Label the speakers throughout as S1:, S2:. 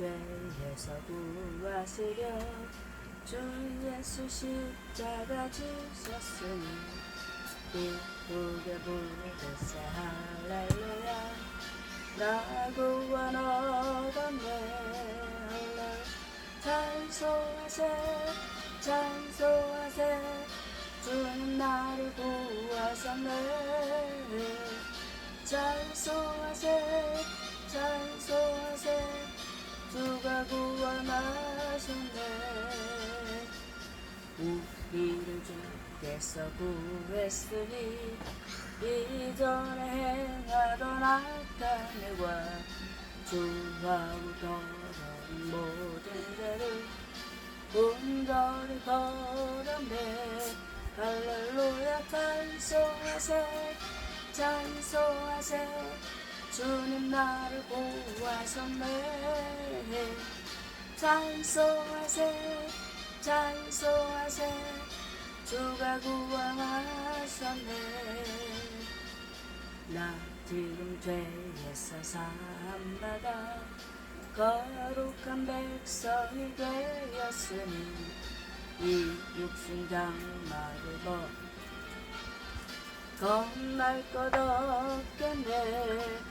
S1: 죄에서 구하시려 주 예수 십자가 지셨으니 기쁘게 부르세 할렐루야. 나 구원 얻었네 찬송하세 찬송하세. 주님 나를 구하셨네. 찬송하세 찬송하세 주가 구원하셨네 우리를 주께서 구했으니 이전에 행하던 악한 일과 주하고 더러운 모든 죄를 온전히 걸었네. 할렐루야 찬송하세 찬송하세 주님 나를 구하셨네. 찬송하세 찬송하세 주가 구원하셨네. 나 지금 죄에서 사함받아 거룩한 백성이 되었으니 이 육신 장마를 벗 겁날 것 없겠네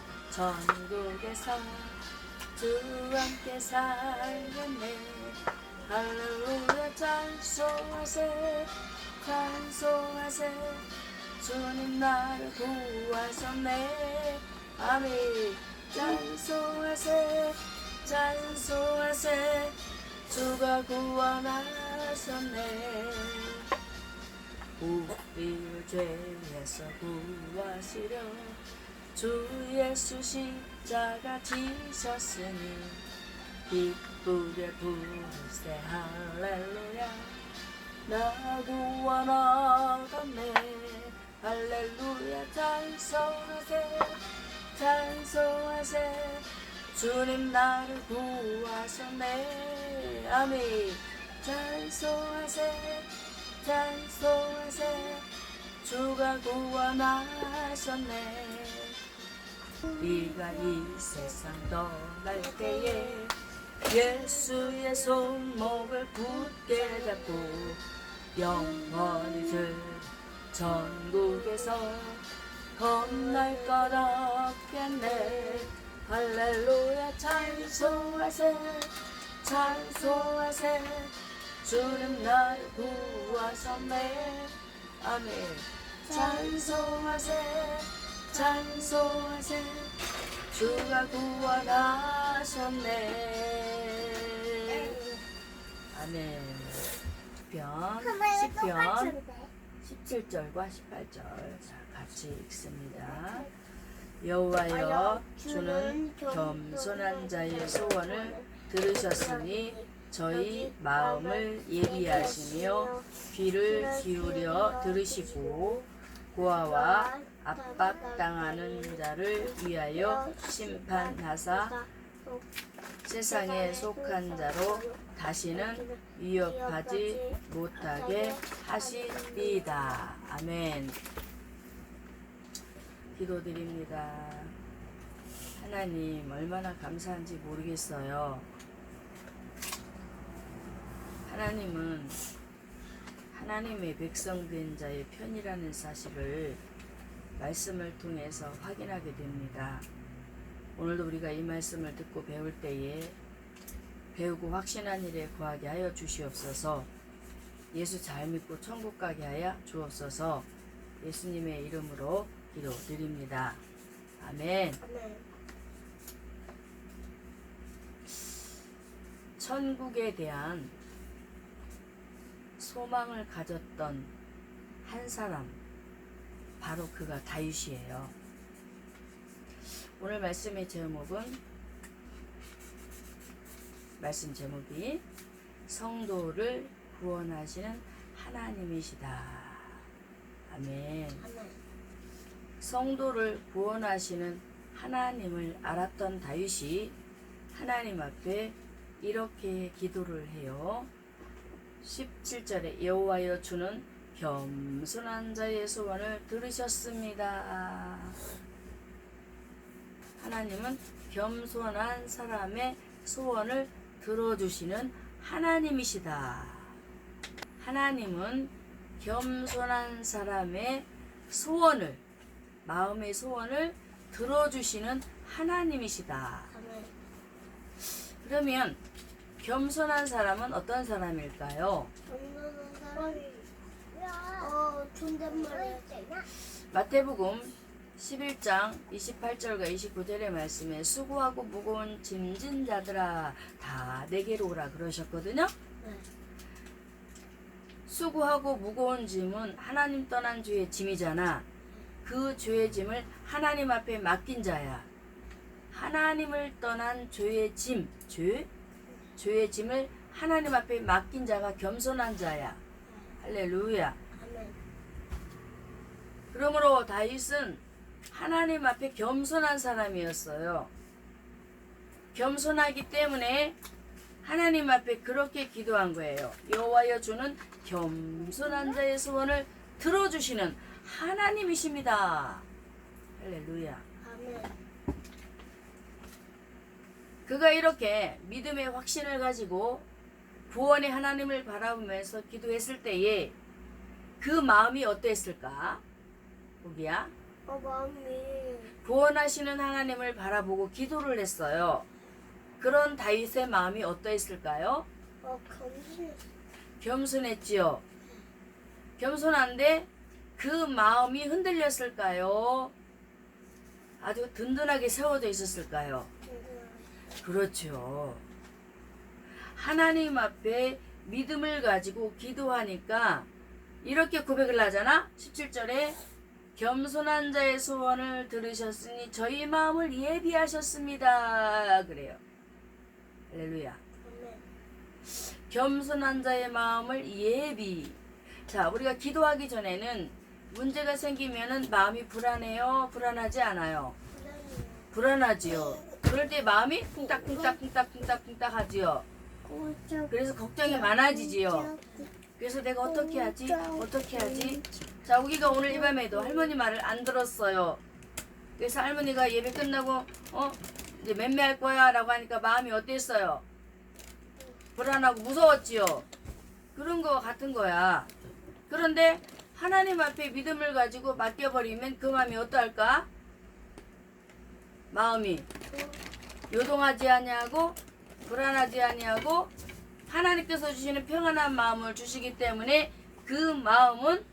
S1: 천국에서 주 함께 살겠네. 할렐루야 찬송하세 찬송하세. 주님 나를 구하셨네. 아멘. 찬송하세 찬송하세. 주가 구원하셨네. 우리를 죄에서 구하시려 주 예수 십자가 지셨으니 기쁘게 부르세. 할렐루야. 나 구원 얻었네. 할렐루야. 찬송하세. 찬송하세. 주님 나를 구하셨네. 아멘. 찬송하세. 찬송하세. 주가 구원하셨네 네가 이 세상 떠날 때에 예수의 손목을 굳게 잡고 영원히 들 전국에서 겁날 것 없겠네 할렐루야 찬송하세 찬송하세. 주님 나를 구하셨네. 아멘. 찬송하세 찬송하세 주가 구원하셨네. 아멘. 시편 시편 17절과 18절. 자, 같이 읽습니다. 여호와여 주는 겸손한 자의 소원을 들으셨으니 저희 마음을 예비하시며 귀를 기울여 들으시고 고아와 압박당하는 자를 위하여 심판하사 세상에 속한 자로 다시는 위협하지 못하게 하시리이다. 아멘. 기도드립니다. 하나님, 얼마나 감사한지 모르겠어요. 하나님은 하나님의 백성된 자의 편이라는 사실을 말씀을 통해서 확인하게 됩니다. 오늘도 우리가 이 말씀을 듣고 배울 때에 배우고 확신한 일에 구하게 하여 주시옵소서. 예수 잘 믿고 천국 가게 하여 주옵소서. 예수님의 이름으로 기도드립니다. 아멘. 천국에 대한 소망을 가졌던 한 사람, 바로 그가 다윗이에요. 오늘 말씀의 제목은 말씀 제목이 성도를 구원하시는 하나님이시다. 아멘. 성도를 구원하시는 하나님을 알았던 다윗이 하나님 앞에 이렇게 기도를 해요. 17절에 여호와여 주는 겸손한 자의 소원을 들으셨습니다. 하나님은 겸손한 사람의 소원을 들어주시는 하나님이시다. 하나님은 겸손한 사람의 소원을 마음의 소원을 들어주시는 하나님이시다.
S2: 하나.
S1: 그러면 겸손한 사람은 어떤 사람일까요?
S2: 정도는 사람이 어 존댓말을
S1: 마태복음 11장 28절과 29절의 말씀에 수고하고 무거운 짐진 자들아 다 내게로 오라 그러셨거든요.
S2: 네.
S1: 수고하고 무거운 짐은 하나님 떠난 죄의 짐이잖아. 그 죄의 짐을 하나님 앞에 맡긴 자야. 하나님을 떠난 죄의 짐, 죄, 죄의 짐을 하나님 앞에 맡긴 자가 겸손한 자야. 할렐루야. 그러므로 다윗은 하나님 앞에 겸손한 사람이었어요. 겸손하기 때문에 하나님 앞에 그렇게 기도한 거예요. 여호와여 주는 겸손한 자의 소원을 들어주시는 하나님이십니다. 할렐루야. 그가 이렇게 믿음의 확신을 가지고 구원의 하나님을 바라보면서 기도했을 때에 그 마음이 어땠을까? 보기야.
S2: 어 마음이
S1: 구원하시는 하나님을 바라보고 기도를 했어요. 그런 다윗의 마음이 어떠했을까요?
S2: 어 겸손.
S1: 겸손했지요. 겸손한데 그 마음이 흔들렸을까요? 아주 든든하게 세워져 있었을까요? 그렇죠. 하나님 앞에 믿음을 가지고 기도하니까 이렇게 고백을 하잖아. 17절에 겸손한 자의 소원을 들으셨으니 저희 마음을 예비하셨습니다. 그래요. 할렐루야. 겸손한 자의 마음을 예비. 자, 우리가 기도하기 전에는 문제가 생기면은 마음이 불안해요? 불안하지 않아요? 불안하지요. 그럴 때 마음이 쿵딱쿵딱쿵딱쿵딱쿵딱 하지요. 그래서 걱정이 많아지지요. 그래서 내가 어떻게 하지? 어떻게 하지? 자, 우기가 오늘 이 밤에도 할머니 말을 안 들었어요. 그래서 할머니가 예배 끝나고 어 이제 맴매할 거야라고 하니까 마음이 어땠어요? 불안하고 무서웠지요. 그런 거 같은 거야. 그런데 하나님 앞에 믿음을 가지고 맡겨버리면 그 마음이 어떠할까? 마음이 요동하지 아니하고 불안하지 아니하고 하나님께서 주시는 평안한 마음을 주시기 때문에 그 마음은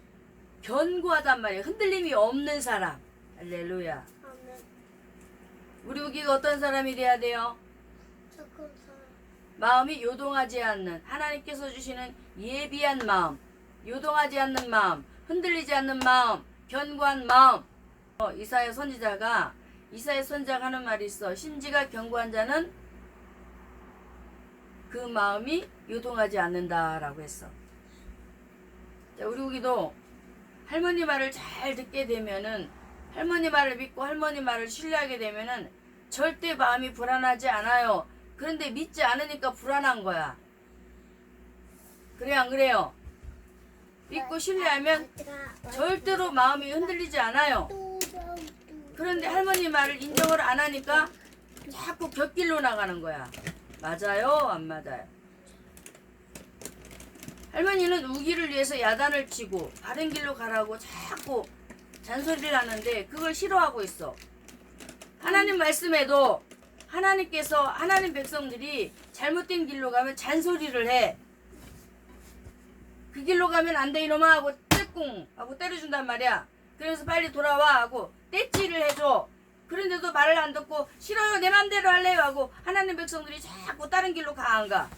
S1: 견고하단 말이에요. 흔들림이 없는 사람. 할렐루야. 우리 우기가 어떤 사람이 돼야 돼요?
S2: 조금 더.
S1: 마음이 요동하지 않는 하나님께서 주시는 예비한 마음, 요동하지 않는 마음, 흔들리지 않는 마음, 견고한 마음. 어, 이사야 선지자가 이사야 선지자가 하는 말이 있어. 심지가 견고한 자는 그 마음이 요동하지 않는다라고 했어. 자, 우리 우기도 할머니 말을 잘 듣게 되면은 할머니 말을 믿고 할머니 말을 신뢰하게 되면은 절대 마음이 불안하지 않아요. 그런데 믿지 않으니까 불안한 거야. 그래 안 그래요? 믿고 신뢰하면 절대로 마음이 흔들리지 않아요. 그런데 할머니 말을 인정을 안 하니까 자꾸 곁길로 나가는 거야. 맞아요? 안 맞아요? 할머니는 우기를 위해서 야단을 치고 바른 길로 가라고 자꾸 잔소리를 하는데 그걸 싫어하고 있어. 하나님 말씀에도 하나님께서 하나님 백성들이 잘못된 길로 가면 잔소리를 해. 그 길로 가면 안 돼 이놈아 하고 떼꿍 하고 때려준단 말이야. 그래서 빨리 돌아와 하고 떼찌를 해줘. 그런데도 말을 안 듣고 싫어요 내 맘대로 할래요 하고 하나님 백성들이 자꾸 다른 길로 가안 가.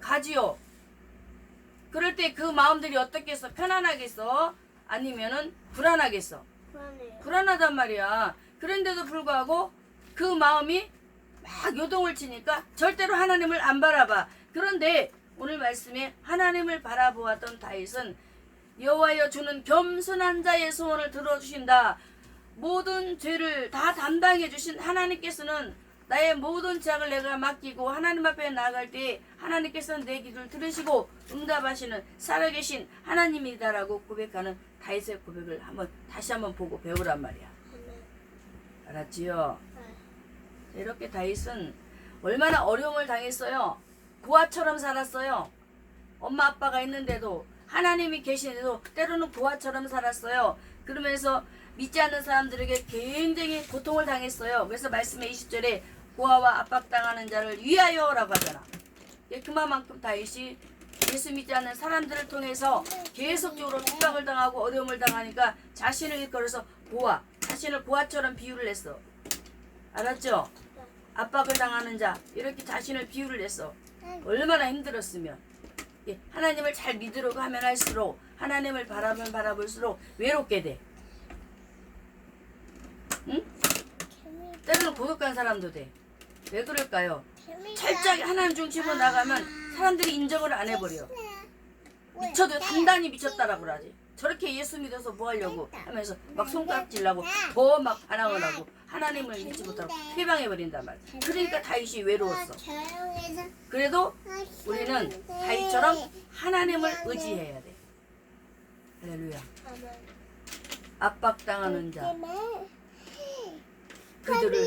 S1: 가지요. 그럴 때 그 마음들이 어떻겠어? 편안하겠어? 아니면은 불안하겠어?
S2: 불안해요.
S1: 불안하단 말이야. 그런데도 불구하고 그 마음이 막 요동을 치니까 절대로 하나님을 안 바라봐. 그런데 오늘 말씀에 하나님을 바라보았던 다윗은 여호와여 주는 겸손한 자의 소원을 들어주신다. 모든 죄를 다 담당해 주신 하나님께서는 나의 모든 죄악을 내가 맡기고 하나님 앞에 나아갈 때 하나님께서는 내 기도를 들으시고 응답하시는 살아계신 하나님이다라고 고백하는 다윗의 고백을 한번 다시 한번 보고 배우란 말이야. 알았지요?
S2: 네.
S1: 이렇게 다윗은 얼마나 어려움을 당했어요. 고아처럼 살았어요. 엄마 아빠가 있는데도 하나님이 계시는데도 때로는 고아처럼 살았어요. 그러면서 믿지 않는 사람들에게 굉장히 고통을 당했어요. 그래서 말씀의 20절에 고아와 압박당하는 자를 위하여라고 하잖아. 예, 그만큼 다윗이 예수 믿지 않는 사람들을 통해서 계속적으로 핍박을 당하고 어려움을 당하니까 자신을 일컬어서 고아, 자신을 고아처럼 비유를 했어. 알았죠? 압박을 당하는 자 이렇게 자신을 비유를 했어. 얼마나 힘들었으면 예, 하나님을 잘 믿으려고 하면 할수록 하나님을 바라면 바라볼수록 외롭게 돼. 때로는 고독한 사람도 돼. 왜 그럴까요? 철저하게 하나님 중심으로 나가면 사람들이 인정을 안 해버려. 미쳐도 단단히 미쳤다라고 그러지. 저렇게 예수 믿어서 뭐 하려고 하면서 막 손가락질나고 더 막 반항을 하고 하나님을 믿지 못하고 회방해버린단 말이야. 그러니까 다윗이 외로웠어.
S2: 조용해서
S1: 그래도 우리는 다윗처럼 하나님을 의지해야 돼. 할렐루야. 압박당하는 자 그들을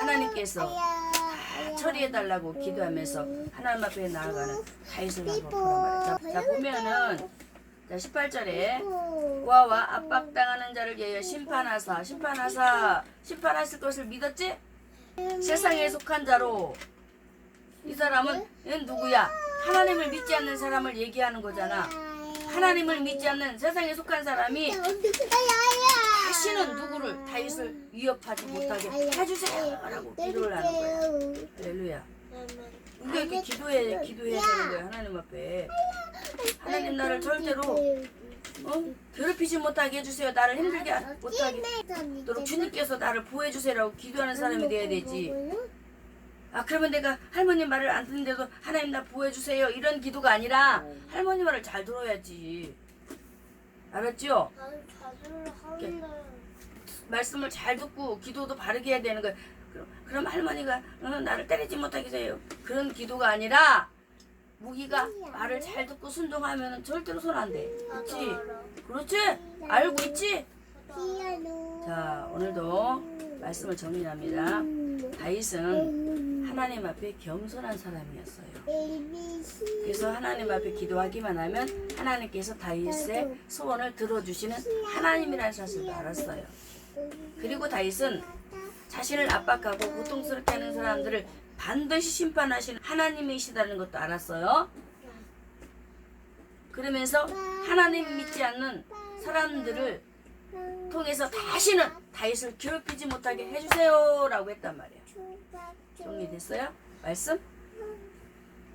S1: 하나님께서 다 처리해달라고 기도하면서 하나님 앞에 나아가는 다윗을 한번 보란 말이야. 자, 자 보면은 자 18절에 고아와 압박당하는 자를 위하여 심판하사 심판하사 심판하실 것을 믿었지? 세상에 속한 자로 이 사람은 누구야? 하나님을 믿지 않는 사람을 얘기하는 거잖아. 하나님을 믿지 않는 세상에 속한 사람이 다시는 누구를 다윗을 위협하지 못하게 해주세요라고 기도를 하는 거야. 할렐루야. 우리가 이렇게 기도해 기도해야 되는 거야 하나님 앞에. 하나님 나를 절대로 어? 괴롭히지 못하게 해주세요. 나를 힘들게 못하게 도록 주님께서 나를 보호해 주세요라고 기도하는 사람이 돼야 되지. 아 그러면 내가 할머니 말을 안 듣는데도 하나님 나 보호해 주세요 이런 기도가 아니라 할머니 말을 잘 들어야지. 알았죠?
S2: 나는 자주를
S1: 말씀을 잘 듣고 기도도 바르게 해야 되는 거예요. 그럼, 그럼 할머니가 어, 나를 때리지 못하게 해요. 그런 기도가 아니라 무기가 말을 잘 듣고 순종하면 절대로 손 안 돼. 그렇지? 그렇지? 알고 있지? 자 오늘도 말씀을 정리합니다. 다윗은 하나님 앞에 겸손한 사람이었어요. 그래서 하나님 앞에 기도하기만 하면 하나님께서 다윗의 소원을 들어주시는 하나님이라는 사실도 알았어요. 그리고 다윗은 자신을 압박하고 고통스럽게 하는 사람들을 반드시 심판하시는 하나님이시다는 것도 알았어요. 그러면서 하나님 믿지 않는 사람들을 통해서 다시는 다윗을 괴롭히지 못하게 해주세요라고 했단 말이에요. 정리됐어요? 말씀?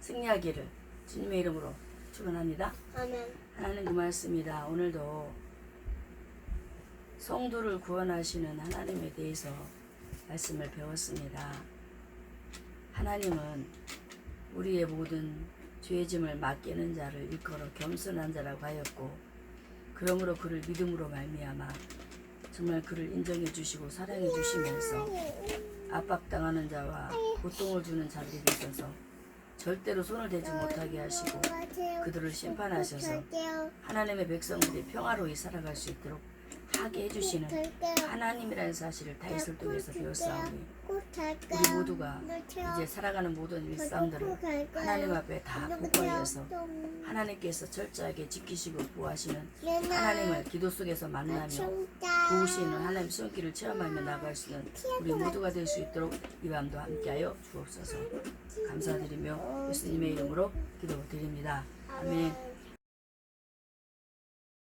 S1: 승리하기를 주님의 이름으로 축원합니다.
S2: 아멘.
S1: 하나님 그 말씀이다. 오늘도 성도를 구원하시는 하나님에 대해서 말씀을 배웠습니다. 하나님은 우리의 모든 죄짐을 맡기는 자를 일컬어 겸손한 자라고 하였고 그러므로 그를 믿음으로 말미암아 정말 그를 인정해 주시고 사랑해 주시면서 압박당하는 자와 고통을 주는 자들에 있어서 절대로 손을 대지 못하게 하시고 그들을 심판하셔서 하나님의 백성들이 평화로이 살아갈 수 있도록 하게 해주시는 하나님이라는 사실을 다윗을 통해서 배웠사오니 우리 모두가 이제 살아가는 모든 일상들을 하나님 앞에 다 복구하여서 하나님께서 철저하게 지키시고 보호하시는 하나님을 기도 속에서 만나며 도우시는 하나님 손길을 체험하며 나갈 수 있는 우리 모두가 될 수 있도록 이 밤도 함께하여 주옵소서 감사드리며 예수님의 이름으로 기도드립니다. 아멘.